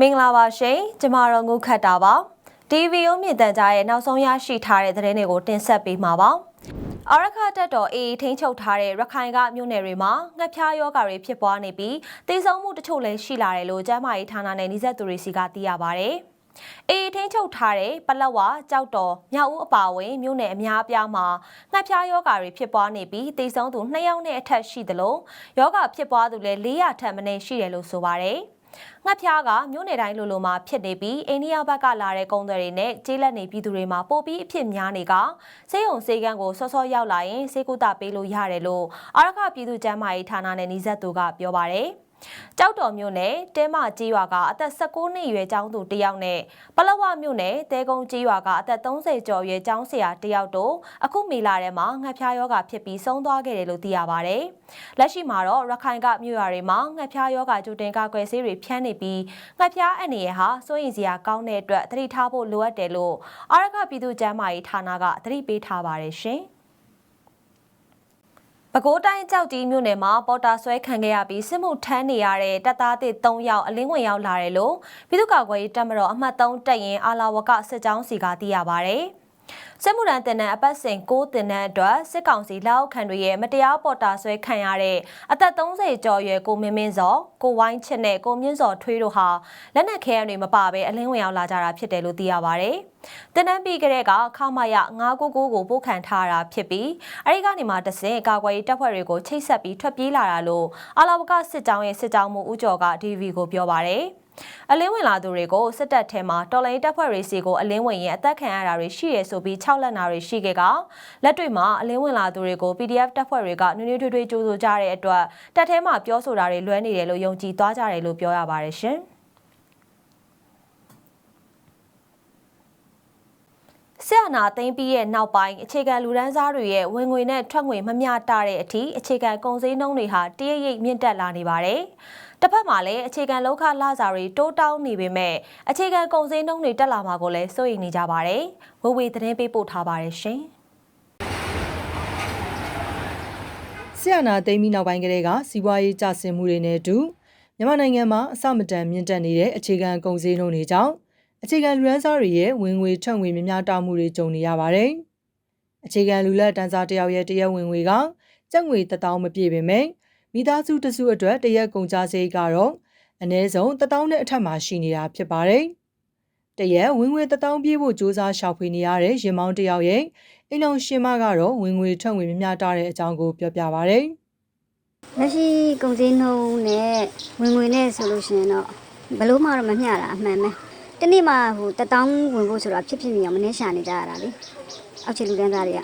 မင်္ဂလာပါရှင်ကျမတို့ငုခတ်တာပါ TVO မြင့်တန်ကြားရဲ့နောက်ဆုံးရရှိထားတဲ့သတင်းတွေကိုတင်ဆက်ပေးမှာပါအာရခတက်တော်အေးထိန်းချုပ်ထားတဲ့ရခိုင်ကမြို့နယ်တွေမှာငှက်ဖျားယောဂါတွေဖြစ်ပွားနေပြီးတေဆုံးမှုတချို့လည်းရှိလာတယ်လို့ကျန်းမာရေးဌာနနဲ့နှိစက်သူတွေစီကသိရပါဗျ။ အေးထိန်းချုပ်ထားတဲ့ပလက်ဝကြောက်တော်မြောက်ဦးအပါအဝင်မြို့နယ်အများအပြားမှာငှက်ဖျားယောဂါတွေဖြစ်ပွားနေပြီးတေဆုံးသူ2ယောက်နဲ့အထက်ရှိသလိုယောဂါဖြစ်ပွားသူလည်း400ထက်မနည်းရှိတယ်လို့ဆိုပါဗျ။ငှက်ဖျားကမြို့နယ်တိုင်းလိုလိုမှာဖြစ်နေပြီးအိန္ဒိယဘက်ကလာတဲ့ကုန်တွေနဲ့ကျေးလက်နေပြည်သူတွေမှာပိုပြီးအဖြစ်များနေကစေယုံစေကန်းကိုစောစောရောက်လာရင်စေကုသပေးလို့ရတယ်လို့အာရခပြည်သူ့ကျန်းမာရေးဌာနနဲ့နှိစက်သူကပြောပါတယ်။ ကြောက်တော်မြို့နယ်တဲမကြီးရွာကအသက်16နှစ်အရွယ်ကျောင်းသူတစ်ယောက်နဲ့ပလဝမြို့နယ်တဲကုန်းကြီးရွာကအသက်30ကျော်အရွယ်ကျောင်းဆရာတစ်ယောက်တို့အခုမေလာထဲမှာငှက်ဖျားယောဂဖြစ်ပြီးဆုံးသွားခဲ့တယ်လို့သိရပါတယ်။လက်ရှိမှာတော့ရခိုင်ကမြို့ရွာတွေမှာငှက်ဖျားယောဂကြိုတင်ကာကွယ်ဆေးတွေဖြန်းနေပြီးငှက်ဖျားအန္တရာယ်ဟာစိုးရိမ်စရာကောင်းတဲ့အတွက်သတိထားဖို့လိုအပ်တယ်လို့အာရခပြည်သူ့ကျန်းမာရေးဌာနကသတိပေးထားပါတယ်ရှင်။ ပဲခူးတိုင်းကြောက်ကြီးမြို့နယ်မှာပေါ်တာဆွဲခံခဲ့ရပြီးစစ်မှုထမ်းနေရတဲ့တပ်သားသစ်3ယောက်အလင်းဝင်ရောက်လာတယ်လို့ပြည်သူ့ကာကွယ်ရေးတပ်မတော်အမှတ်3တပ်ရင်အာလာဝကစစ်ကြောင်းစီကသိရပါဗျ။ စစ်မှုထမ်းတင်တဲ့အပတ်စဉ်6တင်တဲ့အတွက်စစ်ကောင်စီလက်အောက်ခံတွေရဲ့မတရားပေါ်တာဆွဲခံရတဲ့အသက်30ကျော်ရွယ်ကိုမင်းမင်းစောကိုဝိုင်းချစ်နဲ့ကိုမြင့်စောထွေးတို့ဟာလက်နက်ခဲယမ်းတွေမပါဘဲအလင်းဝင်ရောက်လာကြတာဖြစ်တယ်လို့သိရပါဗျ။တင်နန်းပြီးကလေးကခမရ999ကိုပို့ခံထားတာဖြစ်ပြီးအဲဒီကနေမှတဆင်ကာကွယ်ရေးတပ်ဖွဲ့တွေကိုချိတ်ဆက်ပြီးထွက်ပြေးလာတာလို့အာလာဝကစစ်ကြောင်းရဲ့စစ်ကြောင်းမှုဦးကျော်က DV ကိုပြောပါဗျ။ အလင်းဝင်လာသူတွေကိုစစ်တပ်ထဲမှာတော်လိုင်းတပ်ဖွဲ့တွေစီကိုအလင်းဝင်ရင်အသက်ခံရတာတွေရှိရဆိုပြီး6လက်နာတွေရှိခဲ့ကလက်တွေ့မှာအလင်းဝင်လာသူတွေကို PDF တပ်ဖွဲ့တွေကနွေးနွေးထွေးထွေးကြိုးဆိုကြတဲ့အတွက်တပ်ထဲမှာပြောဆိုတာတွေလွဲနေတယ်လို့ယုံကြည်သွားကြတယ်လို့ပြောရပါတယ်ရှင်ဆရာနာသိမ်းပြီးရဲ့နောက်ပိုင်းအခြေခံလူဒန်းစားတွေရဲ့ဝင်ငွေနဲ့ထွက်ငွေမမျှတတဲ့အထိအခြေခံကုန်စည်နှုန်းတွေဟာတရရိပ်မြင့်တက်လာနေပါတယ်။ တစ်ဖက်မှာလည်းအခြေခံလောက်ခလစာတွေတိုးတောင်းနေပေမဲ့အခြေခံကုန်စည်နှုန်းတွေတက်လာမှာကိုလည်းစိုးရိမ်နေကြပါတယ်။ဝေဝေသတင်းပေးပို့ထားပါတယ်ရှင်။ဆရာနာသိမ်းပြီးနောက်ပိုင်းကတည်းကစီးပွားရေးကျဆင်းမှုတွေနဲ့အတူမြန်မာနိုင်ငံမှာအစမတန်မြင့်တက်နေတဲ့အခြေခံကုန်စည်နှုန်းတွေကြောင့်အခြေခံလူရန်စားတွေရဲ့ဝင်ငွေထွက်ငွေများများတောင်းမှုတွေကြုံနေရပါတယ်။အခြေခံလူလက်တန်းစားတယောက်ရဲ့တရက်ဝင်ငွေကကျပ်ငွေ1000မပြည့်ပေမဲ့ မိသားစုတစုအတွက်တရက်ကုန်ကြစရိတ်ကတော့အနည်းဆုံး1000နဲ့အထက်မှာရှိနေတာဖြစ်ပါတယ်။တရက်ဝင်ငွေ1000ပြေးဖို့စ조사ရှာဖွေနေရတဲ့ရင်မောင်းတယောက်ရဲ့အိမ်လုံးရှင်မကတော့ဝင်ငွေထွက်ငွေမမျှတာတဲ့အကြောင်းကိုပြောပြပါဗျ။လက်ရှိကုန်စည်နှုန်းနဲ့ဝင်ငွေနဲ့ဆိုလို့ရှိရင်တော့ဘယ်လို့မှတော့မမျှတာအမှန်ပဲတနေ့မှဟိုတထောင်ဝင်ဖို့ဆိုတာဖြစ်ဖြစ်နေအောင်မနှင်းရှာနေကြရတာလေအောက်ခြေလူတန်းသားတွေက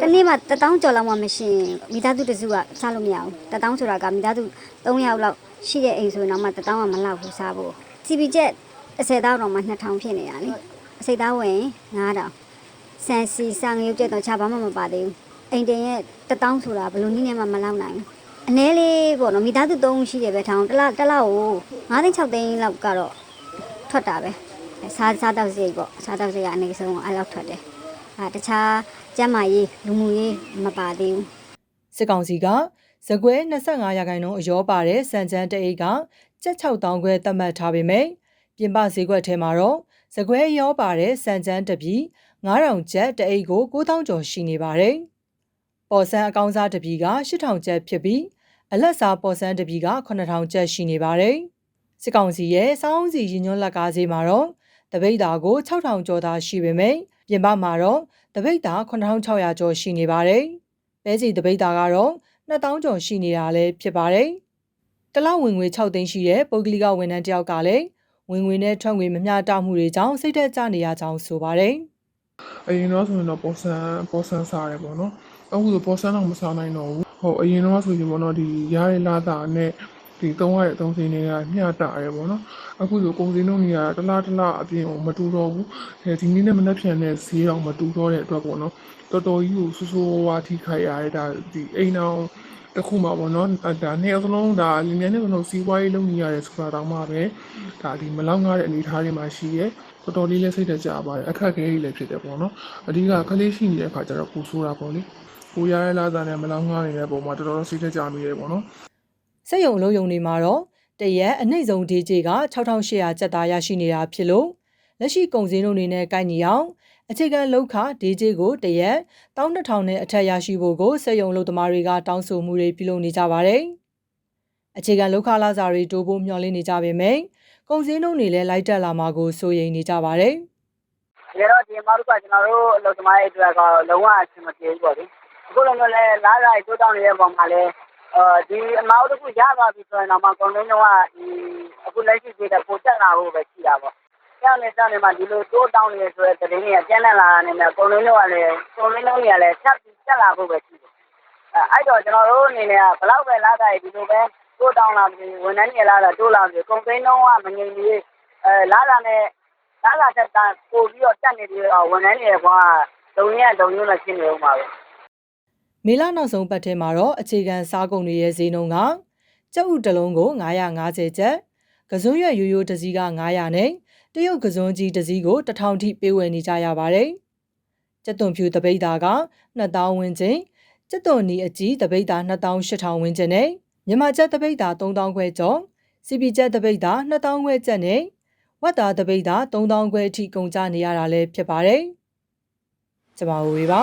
တနေ့မှတထောင်ကျော်လောက်မှမရှိရင်မိသားစုတစုကစားလို့မရဘူးတထောင်ဆိုတာကမိသားစု3ယောက်လောက်ရှိတဲ့အိမ်ဆိုရင်တော့မှတထောင်ကမလောက်ဘူးစားဖို့စီပီချက်30တောင်းတော့မှ2000ဖြစ်နေတာလေအစိတ်သားဝင်9000ဆန်စီစံငရုပ်ကျက်တော့ချဘာမှမပါသေးဘူးအိမ်တင်ရဲ့တထောင်ဆိုတာဘယ်လိုနည်းနဲ့မှမလောက်နိုင်ဘူးအနည်းလေးပေါ့နော်မိသားစု3ဦးရှိတယ်ပဲထောင်တစ်လတစ်လကို9သိန်း6သိန်းလောက်ကတော့ထွက်တာပဲစားစားတော့စိတ်ပေါ့စားတော့စိတ်ကအနေဆုံးအဲ့လောက်ထွက်တယ်အဲတခြား ကျန်းမာရေးလူမှုရေးမပါသေးဘူးစစ်ကောင်စီကဇကွဲ25ရာခိုင်နှုန်းအရောပါတဲ့စံချမ်းတအိတ်ကကျပ်6000ခွဲသတ်မှတ်ထားပေမဲ့ပြင်ပဈေးကွက်ထဲမှာတော့ဇကွဲရောပါတဲ့စံချမ်းတပြီ9000ကျပ်တအိတ်ကို9000ကျော်ရှိနေပါတယ်။ပေါ်ဆန်းအကောင်းစားတပြီက8000ကျပ်ဖြစ်ပြီးအလက်စားပေါ်ဆန်းတပြီက9000ကျပ်ရှိနေပါတယ်။စစ်ကောင်စီရဲ့စောင်းစီရင်ညွှန်းလက်ကားဈေးမှာတော့တပိတ်တာကို6000ကျော်သာရှိပေမဲ့ပြင်ပမှာတော့တပိတ်တာ9600ကျော်ရှိနေပါတယ်။ပဲစီတပိတ်တာကတော့2000ကျော်ရှိနေတာလည်းဖြစ်ပါတယ်။တလောက်ဝင်ငွေ6သိန်းရှိတဲ့ပုဂ္ဂလိကဝန်ထမ်းတယောက်ကလည်းဝင်ငွေနဲ့ထွက်ငွေမမျှတမှုတွေကြောင့်စိတ်သက်သာနေရကြောင်းဆိုပါတယ်။အရင်တော့ဆိုရင်တော့ပေါ်ဆန်ပေါ်ဆန်စားတယ်ပေါ့နော်အခုဆိုပေါ်ဆန်တော့မစားနိုင်တော့ဘူးဟိုအရင်တော့ဆိုရင်ပေါ့နော်ဒီရရလာတာနဲ့ ဒီသုံးရတဲ့သုံးစင်းတွေကမျှတာတယ်ပေါ့နော်အခုဆိုကုန်စည်နှုန်းတွေကတလားတလားအပြင်ကိုမတူတော့ဘူးအဲဒီနေ့နဲ့မနှက်ဖြန်တဲ့ဈေးတော့မတူတော့တဲ့အတွက်ပေါ့နော်တော်တော်ကြီးကိုဆူဆူဝါထိခိုက်ရတဲ့ဒါဒီအိမ်အောင်တစ်ခုမှပေါ့နော်ဒါနှစ်ယောက်စလုံးဒါလင်းမြန်နဲ့စလုံးစီးပွားရေးလုပ်နေရတယ်ဆိုတာတောင်မှပဲဒါဒီမလောက်ငားတဲ့အနေအထားတွေမှာရှိရဲတော်တော်လေးလည်းစိတ်တကြပါတယ်အခက်အခဲကြီးလည်းဖြစ်တယ်ပေါ့နော်အဓိကကလေးရှိနေတဲ့အခါကျတော့ကိုဆိုးတာပေါ့လေကိုရရလာတာနဲ့မလောက်ငားနေတဲ့ပုံမှာတော်တော်စိတ်တကြမိတယ်ပေါ့နော်စစ က်ရုံအလုံးယုံတွေမှာတော့တရက်အနှိမ့်ဆုံးဒေးကြီးက6800ကျပ်သားရရှိနေတာဖြစ်လို့လက်ရှိကုန်စည်နှုန်းတွေနဲ့ကိုက်ညီအောင်အခြေခံလောက်ခဒေးကြီးကိုတရက်12000နဲ့အထက်ရရှိဖို့ကိုစက်ရုံလုပ်သမားတွေကတောင်းဆိုမှုတွေပြုလုပ်နေကြပါတယ်။အခြေခံလောက်ခလာစာတွေတိုးဖို့မျှော်လင့်နေကြပေမယ့်ကုန်စည်နှုန်းတွေလည်းလိုက်တက်လာမှာကိုစိုးရိမ်နေကြပါတယ်။တကယ်တော့ဒီအမောက်ကကျွန်တော်တို့အလုပ်သမားတွေအတွက်ကတော့လုံးဝအဆင်မပြေဘူးပေါ့လေအခုလိုမျိုးလဲလားလာတိုးတောင်းနေတဲ့ပုံမှာလဲ အဲဒီအမောက်တစ်ခုရသွားပြီဆိုရင်တော့မှကုန်လုံးတော့ဒီအခုလက်ရှိသေးတဲ့ပိုတက်လာဖို့ပဲရှိတာပေါ့ကျောင်းနေကျောင်းနေမှာဒီလိုတိုးတောင်းနေဆိုတဲ့တရင်တွေကကျန်းလန့်လာတာနဲ့ကုန်လုံးတော့လည်းကုန်လုံးတော့လည်းဆက်ပြီးတက်လာဖို့ပဲရှိတယ်အဲအဲ့တော့ကျွန်တော်တို့အနေနဲ့ကဘလောက်ပဲလားတာဒီလိုပဲတိုးတောင်းလာပြီးဝန်ထမ်းတွေလားတာတိုးလာပြီးကုန်သိန်းတော့မငြိမ်သေးအဲလားလာနဲ့လာလာတက်တာပို့ပြီးတော့တက်နေပြီးတော့ဝန်ထမ်းတွေကွာလုံရလုံရနဲ့ရှင်းနေဦးမှာပဲ မေလနောက်ဆုံးပတ်ထဲမှာတော့အခြေခံစားကုန်တွေရဲ့ဈေးနှုန်းကကျပ်ဥတစ်လုံးကို950ကျပ်ကစွန်းရွက်ရိုးရိုးတစ်စီးက900နဲ့တရုတ်ကစွန်းကြီးတစ်စီးကို1000ထိပေးဝယ်နေကြရပါတယ်။ကျက်သွန်ဖြူတပိတ်တာက2000ဝန်းကျင်ကျက်သွန်နီအကြီးတပိတ်တာ2800ဝန်းကျင်နဲ့မြန်မာကျက်တပိတ်တာ3000ခွဲကျော်စီပီကျက်တပိတ်တာ2000ခွဲကျပ်နဲ့ဝက်သားတပိတ်တာ3000ခွဲအထိကုန်ကျနေရတာလည်းဖြစ်ပါတယ်။ကျွန်မဝေပါ